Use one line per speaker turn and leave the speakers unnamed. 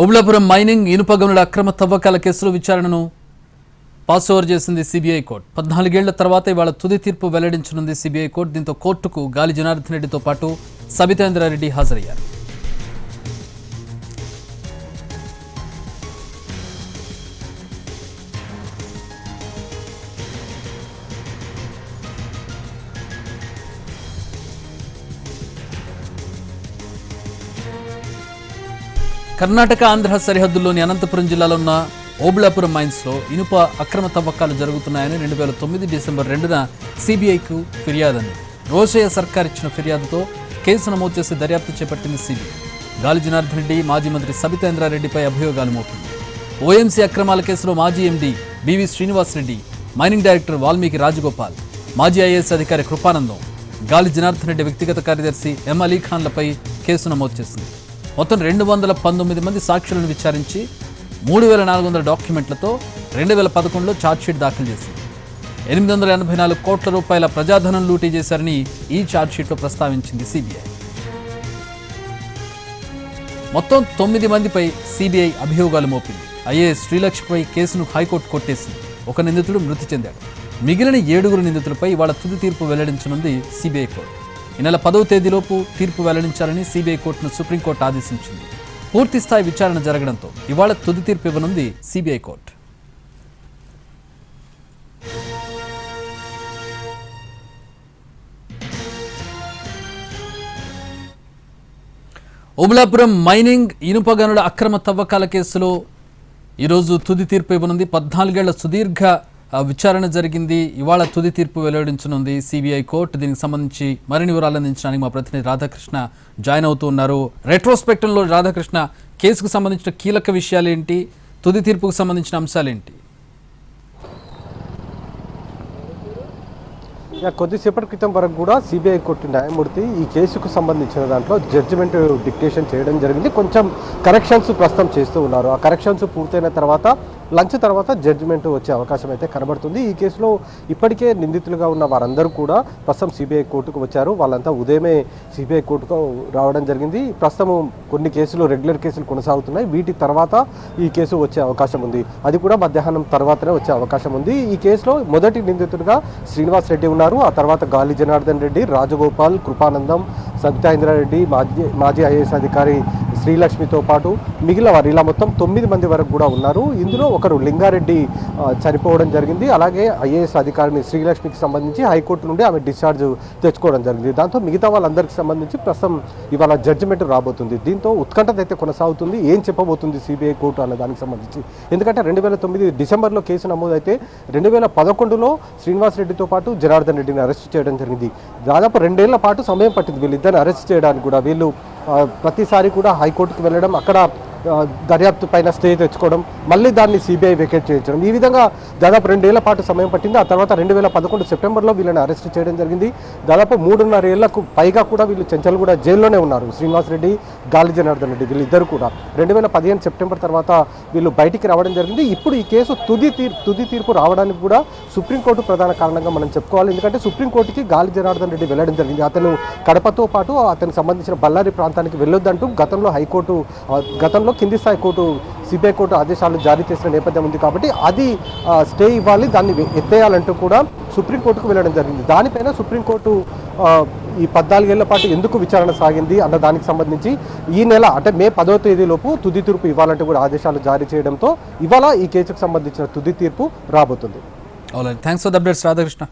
Obulapuram mining ఇనుప గనుల అక్రమ తవ్వకాల కేసులో విచారణను పాస్ ఓవర్ చేసింది సిబిఐ కోర్టు. పద్నాలుగేళ్ళ తర్వాత ఇవాళ తుది తీర్పు వెల్లడించనుంది సిబిఐ కోర్టు. దీంతో కోర్టుకు గాలి జనార్దన్ రెడ్డితో పాటు సబితేంద్రారెడ్డి హాజరయ్యారు. కర్ణాటక ఆంధ్ర సరిహద్దుల్లోని అనంతపురం జిల్లాలో ఉన్న ఓబుళాపురం మైన్స్లో ఇనుప అక్రమ తవ్వకాలు జరుగుతున్నాయని రెండు వేల తొమ్మిది డిసెంబర్ రెండున సిబిఐకు ఫిర్యాదు అంది రోషయ్య సర్కార్ ఇచ్చిన ఫిర్యాదుతో కేసు నమోదు చేసి దర్యాప్తు చేపట్టింది సిబిఐ. గాలి జనార్దన్ రెడ్డి మాజీ మంత్రి సబితేంద్రారెడ్డిపై అభియోగాలు మోపింది. ఓఎంసీ అక్రమాల కేసులో మాజీ MD BV Srinivasa Reddy mining director Valmiki Rajagopal మాజీ ఐఏఎస్ అధికారి కృపానందం గాలి జనార్దన్ రెడ్డి వ్యక్తిగత కార్యదర్శి ఎం అలీఖాన్లపై కేసు నమోదు చేసింది. మొత్తం రెండు వందల పంతొమ్మిది మంది సాక్షులను విచారించి మూడు వేల నాలుగు వందల డాక్యుమెంట్లతో రెండు వేల పదకొండులో ఛార్జ్షీట్ దాఖలు చేసింది. ఎనిమిది వందల ఎనభై నాలుగు కోట్ల రూపాయల ప్రజాధనం లూటీ చేశారని ఈ ఛార్జ్షీట్లో ప్రస్తావించింది సిబిఐ. మొత్తం తొమ్మిది మందిపై సిబిఐ అభియోగాలు మోపింది. ఐఏఎస్ శ్రీలక్ష్మిపై కేసును హైకోర్టు కొట్టేసింది. ఒక నిందితుడు మృతి చెందాడు. మిగిలిన ఏడుగురు నిందితులపై ఇవాళ తుది తీర్పు వెల్లడించనుంది సిబిఐ కోర్టు. ఈ నెల పదవ తేదీలోపు తీర్పు వెల్లడించాలని సిబిఐ కోర్టును సుప్రీంకోర్టు ఆదేశించింది. పూర్తి స్థాయి విచారణ జరగడంతో ఇవాళ తుది తీర్పు ఇవ్వనుంది సిబిఐ కోర్టు. ఉబలాపురం మైనింగ్ ఇనుప గనుల అక్రమ తవ్వకాల కేసులో ఈరోజు తుది తీర్పు ఇవ్వనుంది పద్నాలుగేళ్ళ సుదీర్ఘ విచారణ జరిగింది. ఇవాళ తుది తీర్పు వెల్లడించనుంది. సిబిఐ కోర్టు దీనికి సంబంధించి మరిన్ని వివరాలు అందించడానికి మా ప్రతినిధి రాధాకృష్ణ జాయిన్ అవుతూ ఉన్నారు. రెట్రోస్పెక్టివ్లో రాధాకృష్ణ కేసుకు సంబంధించిన కీలక విషయాలు ఏంటి తుది తీర్పుకు సంబంధించిన అంశాలు ఏంటి
కొద్దిసేపటి క్రితం వరకు కూడా సిబిఐ కోర్టు న్యాయమూర్తి ఈ కేసుకు సంబంధించిన దాంట్లో జడ్జిమెంట్ డిక్టేషన్ చేయడం జరిగింది. కొంచెం కరెక్షన్స్ ప్రస్తుతం చేస్తూ ఉన్నారు. ఆ కరెక్షన్స్ పూర్తయిన తర్వాత లంచ్ తర్వాత జడ్జిమెంట్ వచ్చే అవకాశం అయితే కనబడుతుంది. ఈ కేసులో ఇప్పటికే నిందితులుగా ఉన్న వారందరూ కూడా ప్రస్తుతం సిబిఐ కోర్టుకు వచ్చారు. వాళ్ళంతా ఉదయమే సిబిఐ కోర్టుకు రావడం జరిగింది. ప్రస్తుతం కొన్ని కేసులు రెగ్యులర్ కేసులు కొనసాగుతున్నాయి. వీటి తర్వాత ఈ కేసు వచ్చే అవకాశం ఉంది. అది కూడా మధ్యాహ్నం తర్వాతనే వచ్చే అవకాశం ఉంది. ఈ కేసులో మొదటి నిందితుడిగా శ్రీనివాస్ రెడ్డి ఉన్నారు. ఆ తర్వాత గాలి జనార్దన్ రెడ్డి రాజగోపాల్ కృపానందం సబితాయింద్రారెడ్డి మాజీ మాజీ ఐఏఎస్ అధికారి శ్రీలక్ష్మితో పాటు మిగిలిన వారు ఇలా మొత్తం తొమ్మిది మంది వరకు కూడా ఉన్నారు. ఇందులో ఒకరు లింగారెడ్డి చనిపోవడం జరిగింది. అలాగే ఐఏఎస్ అధికారిని శ్రీలక్ష్మికి సంబంధించి హైకోర్టు నుండి ఆమె డిశ్చార్జ్ తెచ్చుకోవడం జరిగింది. దాంతో మిగతా వాళ్ళందరికీ సంబంధించి ప్రస్తుతం ఇవాళ జడ్జిమెంట్ రాబోతుంది. దీంతో ఉత్కంఠత అయితే కొనసాగుతుంది. ఏం చెప్పబోతుంది సిబిఐ కోర్టు అన్న దానికి సంబంధించి. ఎందుకంటే రెండు వేల తొమ్మిది డిసెంబర్లో కేసు నమోదైతే రెండు వేల పదకొండులో శ్రీనివాస్ రెడ్డితో పాటు జనార్దన్ రెడ్డిని అరెస్ట్ చేయడం జరిగింది. దాదాపు రెండేళ్ళ పాటు సమయం పట్టింది వీళ్ళిద్దరిని అరెస్ట్ చేయడానికి కూడా. వీళ్ళు ప్రతిసారి కూడా హైకోర్టుకు వెళ్ళడం అక్కడ దర్యాప్తు పైన స్టే తెచ్చుకోవడం మళ్ళీ దాన్ని సిబిఐ వెకేట్ చేయించడం. ఈ విధంగా దాదాపు రెండేళ్ళ పాటు సమయం పట్టింది. ఆ తర్వాత రెండు వేల పదకొండు సెప్టెంబర్లో వీళ్ళని అరెస్ట్ చేయడం జరిగింది. దాదాపు మూడున్నర ఏళ్ళకు పైగా కూడా వీళ్ళు చెంచల్ కూడా జైల్లోనే ఉన్నారు. శ్రీనివాస్ రెడ్డి గాలి జనార్దన్ రెడ్డి వీళ్ళిద్దరు కూడా. రెండు వేల పదిహేను సెప్టెంబర్ తర్వాత వీళ్ళు బయటికి రావడం జరిగింది. ఇప్పుడు ఈ కేసు తుది తీర్పు తుది తీర్పు రావడానికి కూడా సుప్రీంకోర్టు ప్రధాన కారణంగా మనం చెప్పుకోవాలి. ఎందుకంటే సుప్రీంకోర్టుకి గాలి జనార్దన్ రెడ్డి వెళ్ళడం జరిగింది. అతను కడపతో పాటు అతనికి సంబంధించిన బళ్ళారి ప్రాంతానికి వెళ్ళొద్దంటూ గతంలో హైకోర్టు గతంలో గతంలో కింది స్థాయి కోర్టు సిబిఐ కోర్టు ఆదేశాలు జారీ చేసిన నేపథ్యం ఉంది కాబట్టి అది స్టే ఇవ్వాలి దాన్ని ఎత్తేయాలంటూ కూడా సుప్రీంకోర్టుకు వెళ్ళడం జరిగింది. దానిపైన సుప్రీంకోర్టు ఈ పద్నాలుగేళ్ళ పాటు ఎందుకు విచారణ సాగింది అన్న దానికి సంబంధించి ఈ నెల అంటే మే పదో తేదీలోపు తుది తీర్పు ఇవ్వాలంటూ కూడా ఆదేశాలు జారీ చేయడంతో ఇవాళ ఈ కేసుకు సంబంధించిన తుది తీర్పు రాబోతుంది.
Thanks for updates Radhakrishna